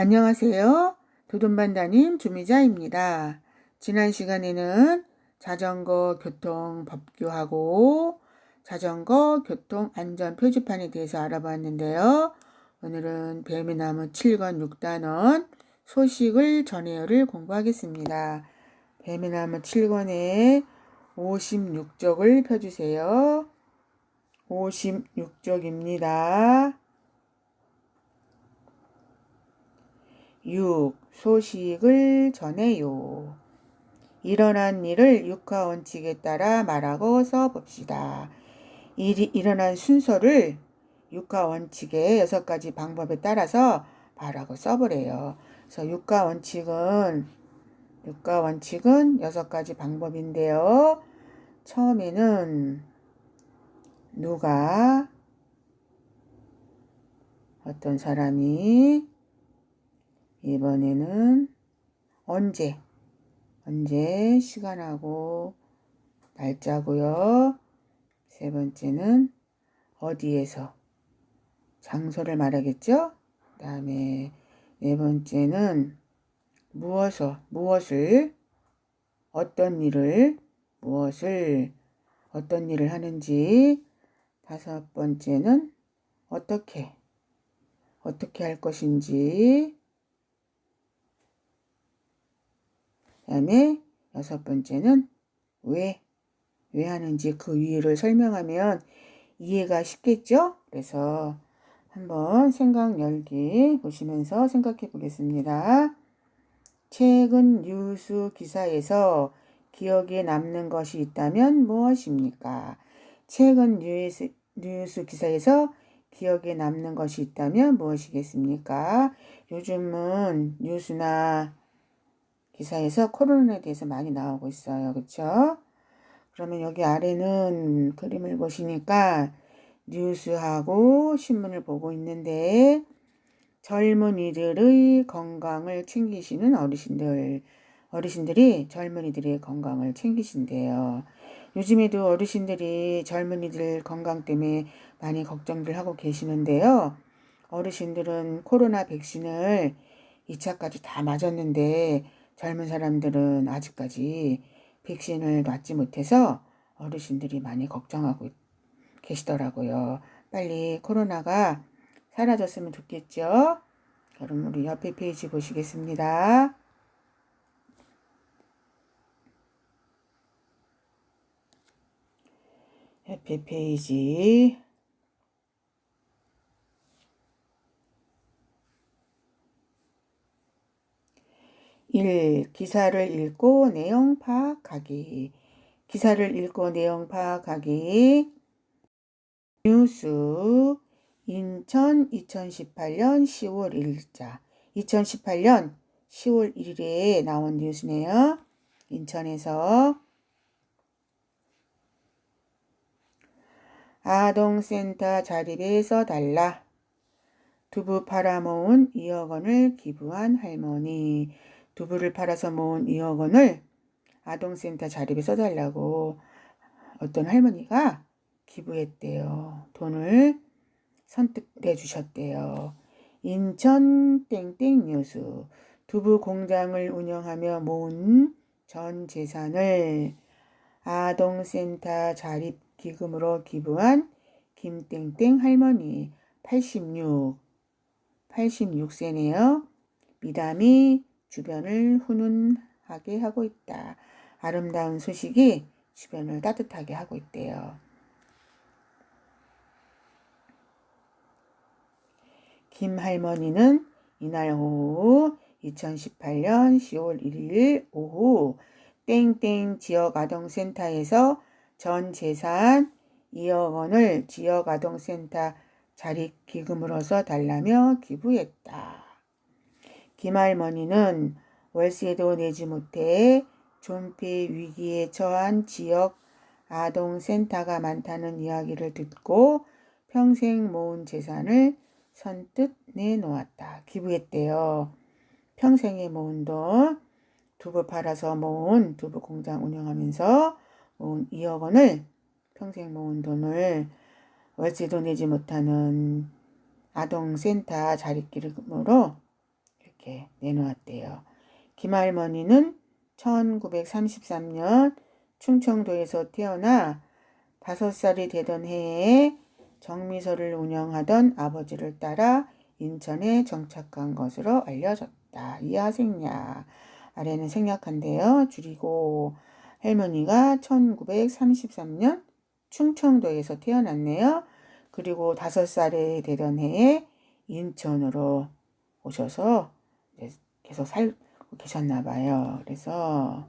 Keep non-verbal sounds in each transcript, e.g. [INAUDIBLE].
안녕하세요. 도돈반다님 주미자입니다. 지난 시간에는 자전거 교통 법규하고 자전거 교통 안전 표지판에 대해서 알아봤는데요. 오늘은 뱀이나무 7권 6단원 소식을 전해요를 공부하겠습니다. 뱀이나무 7권에 56쪽을 펴주세요. 56쪽입니다. 6. 소식을 전해요. 일어난 일을 육하 원칙에 따라 말하고 써봅시다. 일이 일어난 순서를 육하 원칙의 여섯 가지 방법에 따라서 말하고 써보래요. 그래서 육하 원칙은 육하 원칙은 여섯 가지 방법인데요. 처음에는 누가 어떤 사람이 이번에는 언제, 언제 시간하고 날짜고요. 세 번째는 어디에서 장소를 말하겠죠. 그 다음에 네 번째는 무엇을, 무엇을, 어떤 일을, 무엇을, 어떤 일을 하는지. 다섯 번째는 어떻게, 어떻게 할 것인지. 다음에 여섯 번째는 왜, 왜 하는지 그 이유를 설명하면 이해가 쉽겠죠? 그래서 한번 생각 열기 보시면서 생각해 보겠습니다. 최근 뉴스 기사에서 기억에 남는 것이 있다면 무엇입니까? 최근 뉴스, 뉴스 기사에서 기억에 남는 것이 있다면 무엇이겠습니까? 요즘은 뉴스나 기사에서 코로나에 대해서 많이 나오고 있어요. 그렇죠? 그러면 여기 아래는 그림을 보시니까 뉴스하고 신문을 보고 있는데 젊은이들의 건강을 챙기시는 어르신들 어르신들이 젊은이들의 건강을 챙기신대요. 요즘에도 어르신들이 젊은이들 건강 때문에 많이 걱정들 하고 계시는데요. 어르신들은 코로나 백신을 2차까지 다 맞았는데 젊은 사람들은 아직까지 백신을 맞지 못해서 어르신들이 많이 걱정하고 계시더라고요. 빨리 코로나가 사라졌으면 좋겠죠? 그럼 우리 옆에 페이지 보시겠습니다. 옆에 페이지 1. 기사를 읽고 내용 파악하기. 기사를 읽고 내용 파악하기. 뉴스 인천 2018년 10월 1일자 2018년 10월 1일에 나온 뉴스네요. 인천에서 아동센터 자립에서 달라 두부 팔아모은 2억 원을 기부한 할머니 두부를 팔아서 모은 2억 원을 아동센터 자립에 써달라고 어떤 할머니가 기부했대요. 돈을 선뜻 내주셨대요. 인천 땡땡 뉴스 두부 공장을 운영하며 모은 전 재산을 아동센터 자립 기금으로 기부한 김땡땡 할머니 86 86세네요. 미담이 주변을 훈훈하게 하고 있다. 아름다운 소식이 주변을 따뜻하게 하고 있대요. 김 할머니는 이날 오후 2018년 10월 1일 오후 땡땡 지역아동센터에서 전 재산 2억 원을 지역아동센터 자립기금으로서 달라며 기부했다. 김할머니는 월세도 내지 못해 존폐 위기에 처한 지역 아동센터가 많다는 이야기를 듣고 평생 모은 재산을 선뜻 내놓았다. 기부했대요. 평생에 모은 돈, 두부 팔아서 모은 두부 공장 운영하면서 모은 2억 원을 평생 모은 돈을 월세도 내지 못하는 아동센터 자립기금으로 이렇게 내놓았대요. 김할머니는 1933년 충청도에서 태어나 다섯 살이 되던 해에 정미소를 운영하던 아버지를 따라 인천에 정착한 것으로 알려졌다. 이하 생략. 아래는 생략한데요. 줄이고 할머니가 1933년 충청도에서 태어났네요. 그리고 다섯 살이 되던 해에 인천으로 오셔서 계속 살고 계셨나 봐요. 그래서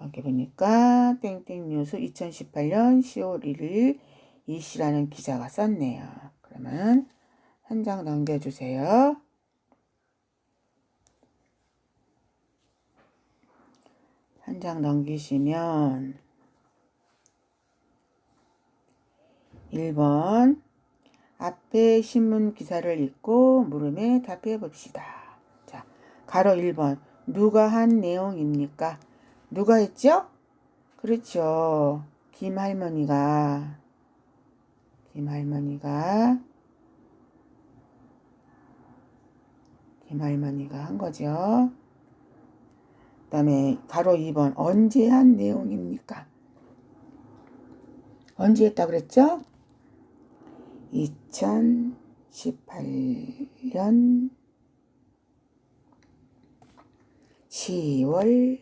여기 보니까 땡땡 뉴스 2018년 10월 1일 이 씨라는 기자가 썼네요. 그러면 한 장 넘겨주세요. 한 장 넘기시면 1번 앞에 신문 기사를 읽고 물음에 답해 봅시다. 자, 가로 1번 누가 한 내용입니까? 누가 했죠? 그렇죠. 김 할머니가 김 할머니가 김 할머니가 한 거죠. 그 다음에 가로 2번 언제 한 내용입니까? 언제 했다 그랬죠? 2018년 10월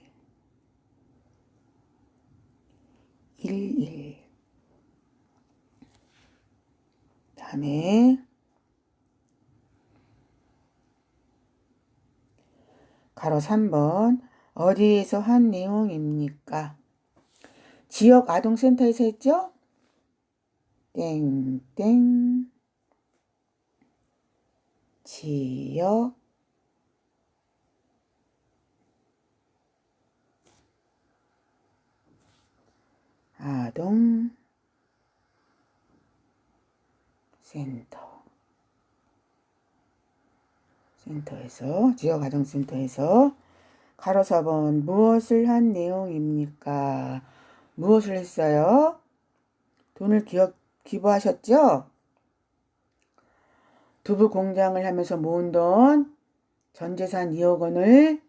1일 다음에 가로 3번 어디에서 한 내용입니까? 지역 아동센터에서 했죠? 땡땡 지역 아동 센터 센터에서 지역 아동센터에서 가로 4번 무엇을 한 내용입니까? 무엇을 했어요? 돈을 기억, 기부하셨죠? 두부 공장을 하면서 모은 돈, 전 재산 2억 원을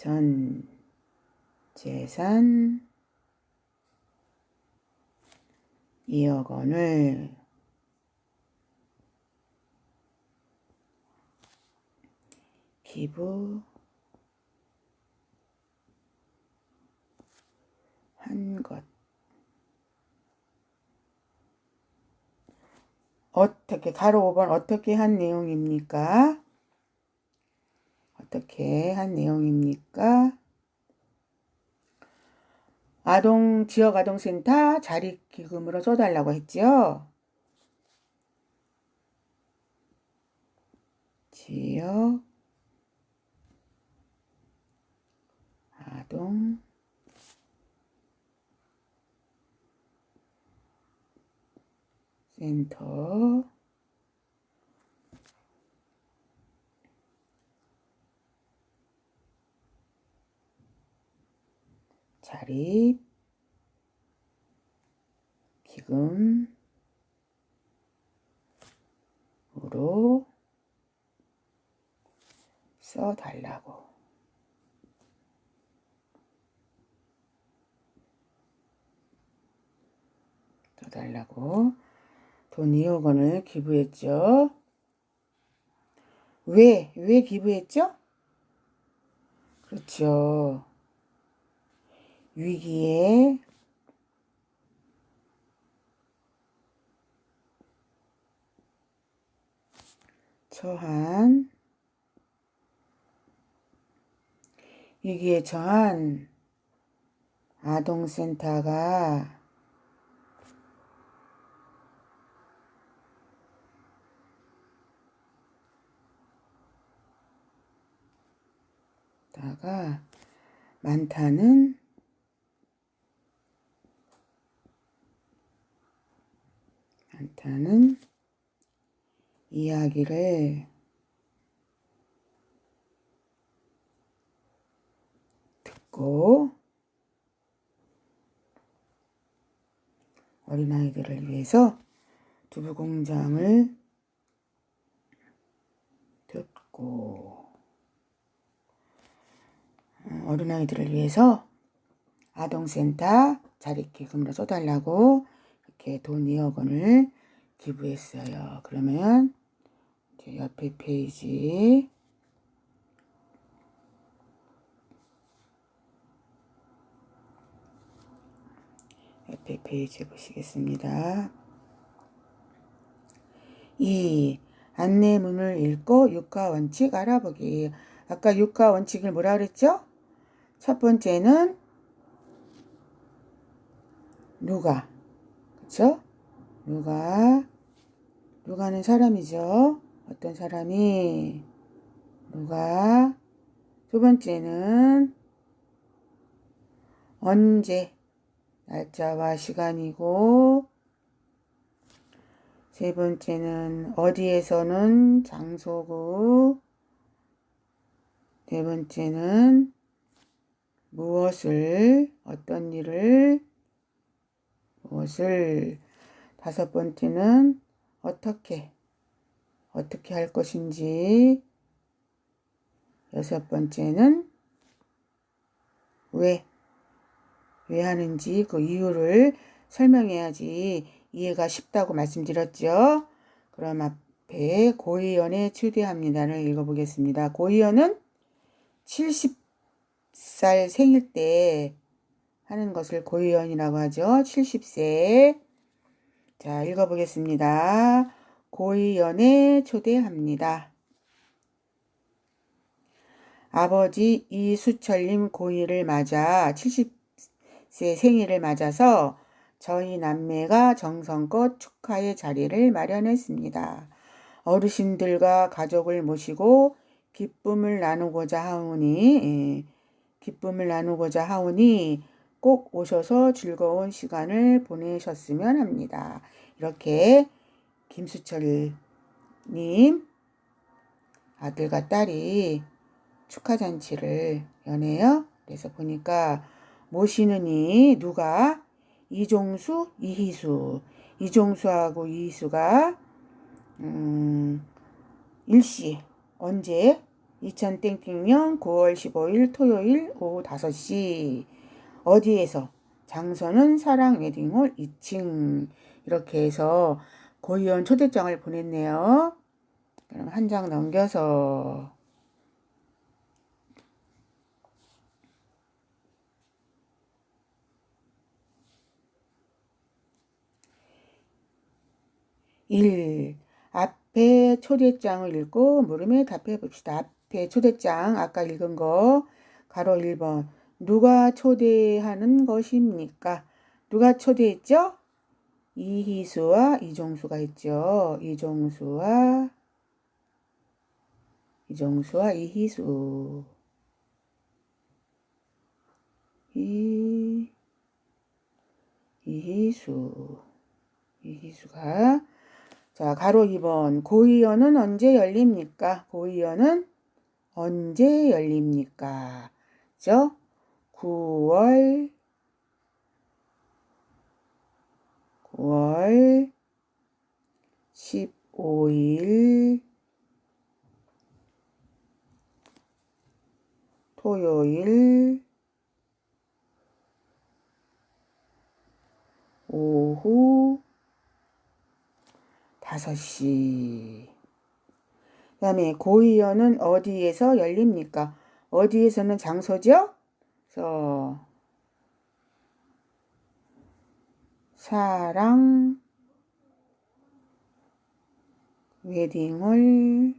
전 재산 2억 원을 기부 한 것. 어떻게, 가로 5번 어떻게 한 내용입니까? 어떻게 한 내용입니까? 아동, 지역 아동센터 자립 기금으로 써달라고 했죠? 지역 아동 센터 자립 기금으로 써달라고. 써달라고. 돈 2억 원을 기부했죠. 왜? 왜 기부했죠? 그렇죠. 위기에 처한 위기에 처한 아동센터가 다가 많다는 많다는 이야기를 듣고 어린아이들을 위해서 두부 공장을 듣고 어, 어린아이들을 위해서 아동센터 자립기금으로 써달라고 이렇게 돈 2억 원을 기부했어요. 그러면 이제 옆에 페이지 옆에 페이지 보시겠습니다. 2. 안내문을 읽고 육가 원칙 알아보기. 아까 육가 원칙을 뭐라 그랬죠? 첫 번째는 누가 그쵸? 누가. 누가는 사람이죠. 어떤 사람이? 누가. 두 번째는 언제? 날짜와 시간이고. 세 번째는 어디에서는 장소고. 네 번째는 무엇을 어떤 일을 무엇을 다섯 번째는 어떻게 어떻게 할 것인지 여섯 번째는 왜 왜 하는지 그 이유를 설명해야지 이해가 쉽다고 말씀드렸죠. 그럼 앞에 고의원에 추대합니다를 읽어보겠습니다. 고의원은 70살 생일 때 하는 것을 고의원이라고 하죠. 70세. 자, 읽어보겠습니다. 고의원에 초대합니다. 아버지 이수철님 고의를 맞아 70세 생일을 맞아서 저희 남매가 정성껏 축하의 자리를 마련했습니다. 어르신들과 가족을 모시고 기쁨을 나누고자 하오니 예, 기쁨을 나누고자 하오니 꼭 오셔서 즐거운 시간을 보내셨으면 합니다. 이렇게 김수철님 아들과 딸이 축하잔치를 연해요. 그래서 보니까 모시는 이 누가 이종수, 이희수 이종수하고 이희수가 음, 일시 언제 2000땡땡년 9월 15일 토요일 오후 5시 어디에서? 장소는 사랑 웨딩홀 2층. 이렇게 해서 고위원 초대장을 보냈네요. 그럼 한 장 넘겨서. 일. 앞에 초대장을 읽고 물음에 답해 봅시다. 앞에 초대장. 아까 읽은 거. 가로 1번 누가 초대하는 것입니까? 누가 초대했죠? 이희수와 이종수가 있죠. 이종수와 이종수와 이희수 이 이희수 이희수가 자 가로 2번 고의원은 언제 열립니까? 고의원은 언제 열립니까? 죠? 9월 9월 15일 토요일 오후 5시 그 다음에 고의원은 어디에서 열립니까? 어디에서는 장소죠? 그래서 사랑 웨딩홀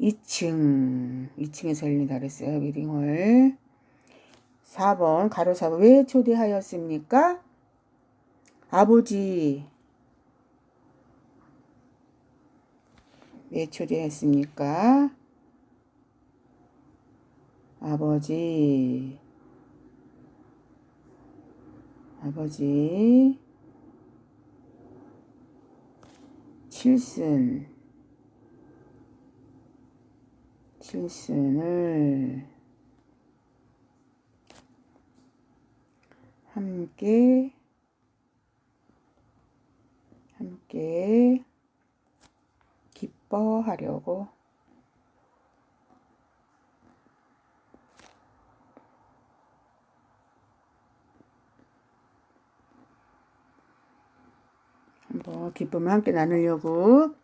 2층2층에서 열린다 그랬어요. 웨딩홀 4번 가로 4번 왜 초대하였습니까? 아버지 왜 초대했습니까? 아버지, 아버지, 칠순, 칠순을 함께 함께 기뻐하려고 한번 기쁨을 함께 나누려고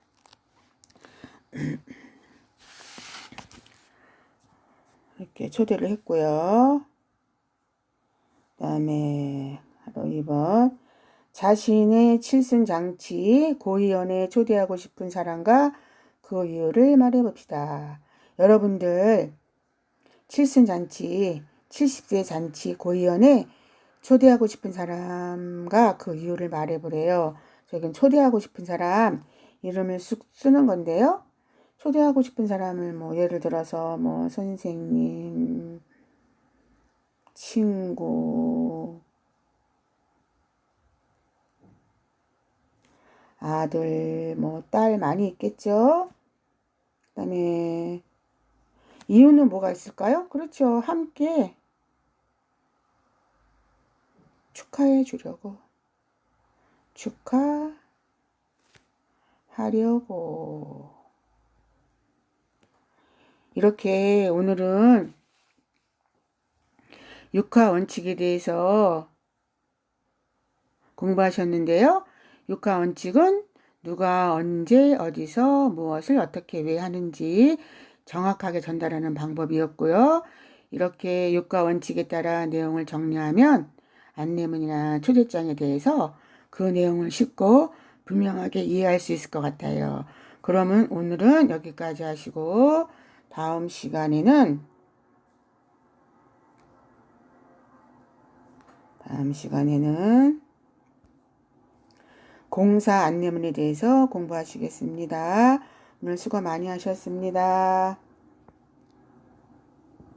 [CLEARS THROAT] 이렇게 초대를 했고요. 그 다음에 바로 2번 자신의 칠순 장치 고의연에 초대하고 싶은 사람과 그 이유를 말해봅시다. 여러분들 칠순 잔치 70세 잔치 고의연에 초대하고 싶은 사람과 그 이유를 말해보래요. 저긴 초대하고 싶은 사람 이름을 쑥 쓰는 건데요. 초대하고 싶은 사람을 뭐 예를 들어서 뭐 선생님, 친구, 아들, 뭐 딸 많이 있겠죠? 그다음에 이유는 뭐가 있을까요? 그렇죠. 함께 축하해 주려고. 축하하려고. 이렇게 오늘은 육하 원칙에 대해서 공부하셨는데요. 육하 원칙은 누가 언제 어디서 무엇을 어떻게 왜 하는지 정확하게 전달하는 방법이었고요. 이렇게 육하 원칙에 따라 내용을 정리하면 안내문이나 초대장에 대해서 그 내용을 쉽고 분명하게 이해할 수 있을 것 같아요. 그러면 오늘은 여기까지 하시고 다음 시간에는 다음 시간에는 공사 안내문에 대해서 공부하시겠습니다. 오늘 수고 많이 하셨습니다.